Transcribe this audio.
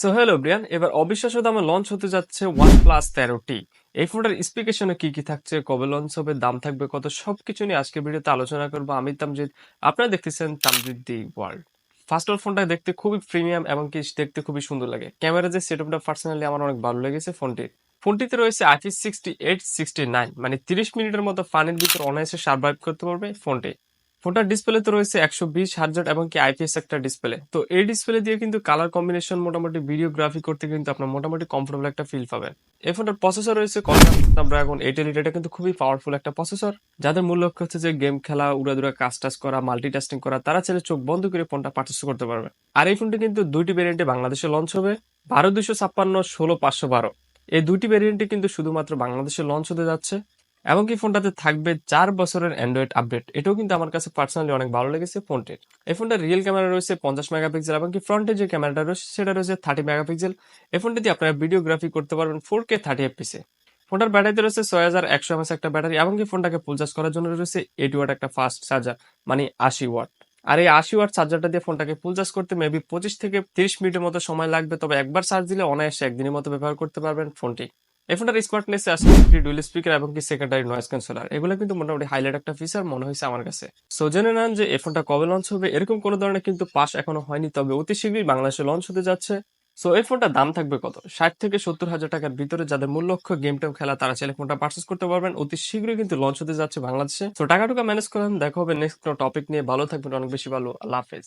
So hello Brian এবার অবিশ্বাস্য দামে লঞ্চ হতে যাচ্ছে ওয়ান প্লাস তেরোটি। এই ফোনটার স্পেকেশনে কি কি থাকছে, কবে লঞ্চ হবে, দাম থাকবে কত, সবকিছু নিয়ে আজকের ভিডিওতে আলোচনা করব। আমি তামজিদ, আপনারা দেখতেছেন Tamjid the world. First all ফোনটা দেখতে খুবই প্রিমিয়াম এবং কি দেখতে খুবই সুন্দর লাগে। ক্যামেরা যে সেটআপটা পার্সোনালি আমার অনেক ভালো লেগেছে ফোনটির ফোনটিতে রয়েছে IP sixty eight sixty nine মানে তিরিশ মিনিটের মতো ফানের ভিতর অনায়াসে সার্ভাইভ করতে পারবে ফোনটি ফোনটার ডিসপ্লেতে রয়েছে একশো বিশ হার্জার এবং কি আইপিএস একটা ডিসপ্লে তো এই ডিসপ্লে দিয়ে কিন্তু কালার কম্বিনেশন মোটামুটি ভিডিওগ্রাফি করতে কিন্তু আপনার মোটামুটি কমফোর্টেবল একটা ফিল পাবেন। এই ফোনটার প্রসেসর রয়েছে এটা কিন্তু খুবই পাওয়ারফুল একটা প্রসেসর যাদের মূল লক্ষ্য হচ্ছে যে গেম খেলা, উড়াদুরা, কাজ টাজ করা মাল্টিটাস্কিং করা, তারা ছেলে চোখ বন্ধ করে ফোনটা পারচেস করতে পারবে। আর এই ফোনটি কিন্তু দুইটি ভেরিয়েন্টে বাংলাদেশে লঞ্চ হবে, বারো দুশো ছাপ্পান্ন, ষোলো পাঁচশো বারো। এই দুটি ভেরিয়েন্টে কিন্তু শুধুমাত্র বাংলাদেশে লঞ্চ হতে যাচ্ছে। এমনকি ফোনটাতে থাকবে চার বছরের অ্যান্ড্রয়েড আপডেট। এটাও কিন্তু আমার কাছে পার্সোনালি অনেক ভালো লেগেছে ফোনটির। এই ফোনটার রিয়েল ক্যামেরা রয়েছে পঞ্চাশ মেগাপিক্সেল কি ফ্রন্টে যে ক্যামেরাটা রয়েছে, সেটা রয়েছে থার্টি মেগাপিক্সেল এই ফোনটি দিয়ে আপনারা ভিডিওগ্রাফি করতে পারবেন ফোর কে থার্টি এফপিসে ফোনটার ব্যাটারিতে রয়েছে ছয় হাজার একশো এমএস একটা ব্যাটারি এমনকি ফোনটাকে ফুল চার্জ করার জন্য রয়েছে এইটি ওয়াট একটা ফাস্ট চার্জার মানে আশি ওয়াট আর এই আশি ওয়াট চার্জারটা দিয়ে ফোনটাকে ফুল চার্জ করতে মেবি পঁচিশ থেকে তিরিশ মিনিটের মতো সময় লাগবে, তবে একবার চার্জ দিলে অনায়াসে একদিনের মতো ব্যবহার করতে পারবেন ফোনটি। এই ফোনটার স্মার্টনেস আছে ডুয়েল স্পিকার এবং কি সেকেন্ডারি নয়েজ ক্যান্সেলার এগুলো কিন্তু মোটামুটি হাইলাইট একটা ফিচার মনে হয়েছে আমার কাছে। সো জেনে নেন যে এই ফোনটা কবে লঞ্চ হবে, এরকম কোনো ধরনের কিন্তু পাস এখনও হয়নি, তবে অতি শীঘ্রই বাংলাদেশে লঞ্চ হতে যাচ্ছে। সো এই ফোনটার দাম থাকবে কত? ষাট থেকে সত্তর হাজার টাকার ভিতরে যাদের মূল লক্ষ্য গেম টেম খেলা, তারা চাইলে ফোনটা পার্চেস করতে পারবেন। অতি শীঘ্রই কিন্তু লঞ্চ হতে যাচ্ছে বাংলাদেশে। তো টাকা টুকা ম্যানেজ করেন, দেখা হবে নেক্সট কোনো টপিক নিয়ে। ভালো থাকবেন, অনেক বেশি ভালো। আল্লাহ হাফেজ।